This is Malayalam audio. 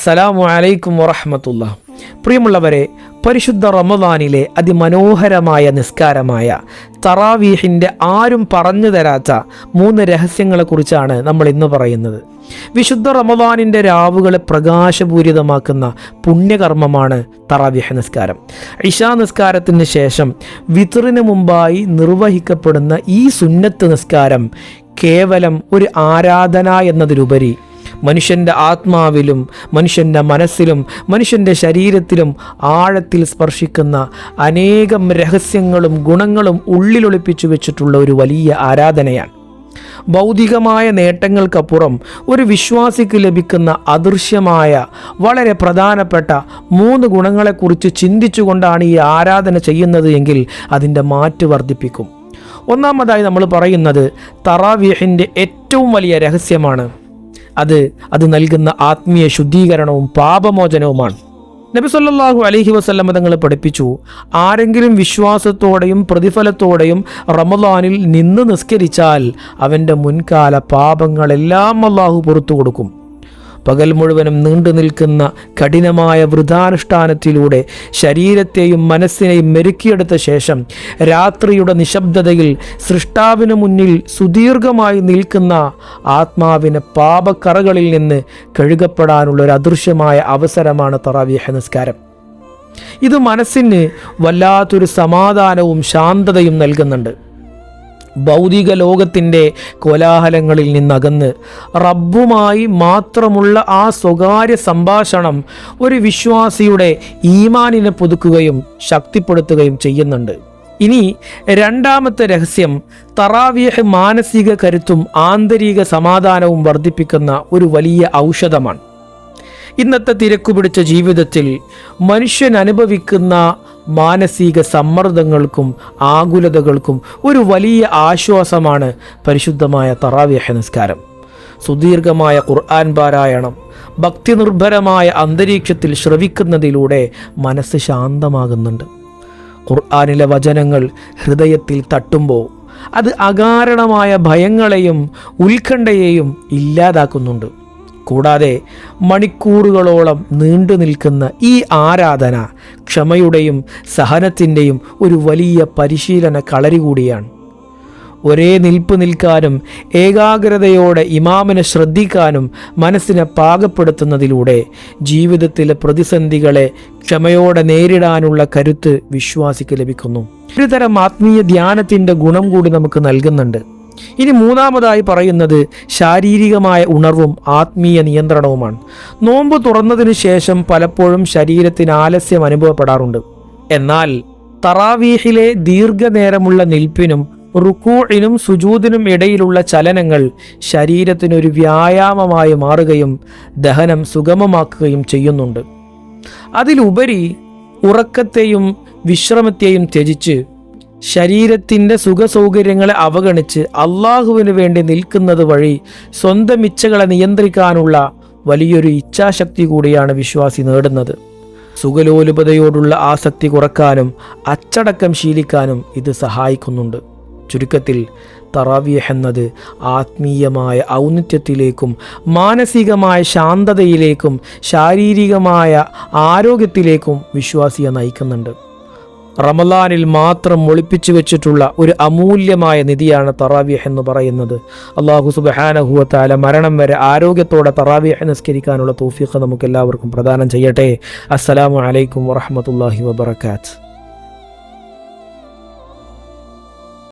അസ്സലാമു അലൈക്കും വറഹമത്തുള്ള പ്രിയമുള്ളവരെ പരിശുദ്ധ റമദാനിലെ അതിമനോഹരമായ നിസ്കാരമായ തറാവീഹിന്റെ ആരും പറഞ്ഞു തരാത്ത മൂന്ന് രഹസ്യങ്ങളെക്കുറിച്ചാണ് നമ്മൾ ഇന്ന് പറയുന്നത്. വിശുദ്ധ റമദാനിന്റെ രാവുകളെ പ്രകാശപൂരിതമാക്കുന്ന പുണ്യകർമ്മമാണ് തറാവീഹ് നിസ്കാരം. ഇഷാ നിസ്കാരത്തിന് ശേഷം വിതറിന് മുമ്പായി നിർവഹിക്കപ്പെടുന്ന ഈ സുന്നത്ത് നിസ്കാരം കേവലം ഒരു ആരാധന എന്നതിലുപരി മനുഷ്യന്റെ ആത്മാവിലും മനുഷ്യന്റെ മനസ്സിലും മനുഷ്യന്റെ ശരീരത്തിലും ആഴത്തിൽ സ്പർശിക്കുന്ന അനേകം രഹസ്യങ്ങളും ഗുണങ്ങളും ഉള്ളിലൊളിപ്പിച്ചു വെച്ചിട്ടുള്ള ഒരു വലിയ ആരാധനയാണ്. ഭൗതികമായ നേട്ടങ്ങൾക്കപ്പുറം ഒരു വിശ്വാസിക്ക് ലഭിക്കുന്ന അദൃശ്യമായ വളരെ പ്രധാനപ്പെട്ട മൂന്ന് ഗുണങ്ങളെക്കുറിച്ച് ചിന്തിച്ചുകൊണ്ടാണ് ഈ ആരാധന ചെയ്യുന്നത് എങ്കിൽ അതിന്റെ മാറ്റ് വർദ്ധിപ്പിക്കും. ഒന്നാമതായി നമ്മൾ പറയുന്നത് തറാവീഹിന്റെ ഏറ്റവും വലിയ രഹസ്യമാണ്. അത് അത് നൽകുന്ന ആത്മീയ ശുദ്ധീകരണവും പാപമോചനവുമാണ്. നബി സല്ലല്ലാഹു അലൈഹി വസല്ലമ തങ്ങൾ പഠിപ്പിച്ചു ആരെങ്കിലും വിശ്വാസത്തോടെയും പ്രതിഫലത്തോടെയും റമദാനിൽ നിന്ന് നിസ്കരിച്ചാൽ അവന്റെ മുൻകാല പാപങ്ങളെല്ലാം അള്ളാഹു പുറത്തു കൊടുക്കും. പകൽ മുഴുവനും നീണ്ടു നിൽക്കുന്ന കഠിനമായ വൃതാനുഷ്ഠാനത്തിലൂടെ ശരീരത്തെയും മനസ്സിനെയും മെരുക്കിയെടുത്ത ശേഷം രാത്രിയുടെ നിശബ്ദതയിൽ സൃഷ്ടാവിന് മുന്നിൽ സുദീർഘമായി നിൽക്കുന്ന ആത്മാവിന് പാപക്കറകളിൽ നിന്ന് കഴുകപ്പെടാനുള്ള ഒരു അദൃശ്യമായ അവസരമാണ് തറാവീഹ നിസ്കാരം. ഇത് മനസ്സിന് വല്ലാത്തൊരു സമാധാനവും ശാന്തതയും നൽകുന്നുണ്ട്. ഭൗതിക ലോകത്തിന്റെ കോലാഹലങ്ങളിൽ നിന്നകന്ന്. റബ്ബുമായി മാത്രമുള്ള ആ സ്വകാര്യ സംഭാഷണം ഒരു വിശ്വാസിയുടെ ഈമാനിനെ പുതുക്കുകയും ശക്തിപ്പെടുത്തുകയും ചെയ്യുന്നുണ്ട്. ഇനി രണ്ടാമത്തെ രഹസ്യം തറാവിയഹ് മാനസിക കരുത്തും ആന്തരിക സമാധാനവും വർദ്ധിപ്പിക്കുന്ന ഒരു വലിയ ഔഷധമാണ്. ഇന്നത്തെ തിരക്കുപിടിച്ച ജീവിതത്തിൽ മനുഷ്യൻ അനുഭവിക്കുന്ന മാനസിക സമ്മർദ്ദങ്ങൾക്കും ആകുലതകൾക്കും ഒരു വലിയ ആശ്വാസമാണ് പരിശുദ്ധമായ തറാവ്യഹ നിസ്കാരം. സുദീർഘമായ ഖുർആൻ പാരായണം ഭക്തിനിർഭരമായ അന്തരീക്ഷത്തിൽ ശ്രവിക്കുന്നതിലൂടെ മനസ്സ് ശാന്തമാകുന്നുണ്ട്. ഖുർആാനിലെ വചനങ്ങൾ ഹൃദയത്തിൽ തട്ടുമ്പോൾ അത് അകാരണമായ ഭയങ്ങളെയും ഉത്കണ്ഠയെയും ഇല്ലാതാക്കുന്നുണ്ട്. കൂടാതെ മണിക്കൂറുകളോളം നീണ്ടു നിൽക്കുന്ന ഈ ആരാധന ക്ഷമയുടെയും സഹനത്തിന്റെയും ഒരു വലിയ പരിശീലന കളരി കൂടിയാണ്. ഒരേ നിൽപ്പ് നിൽക്കാനും ഏകാഗ്രതയോടെ ഇമാമിനെ ശ്രദ്ധിക്കാനും മനസ്സിനെ പാകപ്പെടുത്തുന്നതിലൂടെ ജീവിതത്തിലെ പ്രതിസന്ധികളെ ക്ഷമയോടെ നേരിടാനുള്ള കരുത്ത് വിശ്വാസിക്ക് ലഭിക്കുന്നു. ഒരുതരം ആത്മീയ ധ്യാനത്തിന്റെ ഗുണം കൂടി നമുക്ക് നൽകുന്നുണ്ട്. ഇനി മൂന്നാമതായി പറയുന്നത് ശാരീരികമായ ഉണർവും ആത്മീയ നിയന്ത്രണവുമാണ്. നോമ്പ് തുറന്നതിനു ശേഷം പലപ്പോഴും ശരീരത്തിന് ആലസ്യം അനുഭവപ്പെടാറുണ്ട്. എന്നാൽ തറാവീഹിലെ ദീർഘനേരമുള്ള നിൽപ്പിനും റുക്കൂഴിനും സുജൂദിനും ഇടയിലുള്ള ചലനങ്ങൾ ശരീരത്തിനൊരു വ്യായാമമായി മാറുകയും ദഹനം സുഗമമാക്കുകയും ചെയ്യുന്നുണ്ട്. അതിലുപരി ഉറക്കത്തെയും വിശ്രമത്തെയും ത്യജിച്ച് ശരീരത്തിന്റെ സുഖസൗകര്യങ്ങളെ അവഗണിച്ച് അള്ളാഹുവിന് വേണ്ടി നിൽക്കുന്നത് വഴി സ്വന്തം ഇച്ഛകളെ നിയന്ത്രിക്കാനുള്ള വലിയൊരു ഇച്ഛാശക്തി കൂടിയാണ് വിശ്വാസി നേടുന്നത്. സുഖലോലുപതയോടുള്ള ആസക്തി കുറക്കാനും അച്ചടക്കം ശീലിക്കാനും ഇത് സഹായിക്കുന്നുണ്ട്. ചുരുക്കത്തിൽ തറാവിയഹ് എന്നത് ആത്മീയമായ ഔന്നിത്യത്തിലേക്കും മാനസികമായ ശാന്തതയിലേക്കും ശാരീരികമായ ആരോഗ്യത്തിലേക്കും വിശ്വാസിയെ നയിക്കുന്നുണ്ട്. റമലാനിൽ മാത്രം ഒളിപ്പിച്ചു വെച്ചിട്ടുള്ള ഒരു അമൂല്യമായ നിധിയാണ് തറാവിയഹ് എന്ന് പറയുന്നത്. അള്ളാഹു സുബഹാനഹുവത്താല മരണം വരെ ആരോഗ്യത്തോടെ തറാവിയഹ് നിസ്കരിക്കാനുള്ള തോഫീഖ് നമുക്ക് എല്ലാവർക്കും പ്രദാനം ചെയ്യട്ടെ. അസ്സലാമു അലൈക്കും വറഹമത്തല്ലാഹി വബർക്കാത്ത്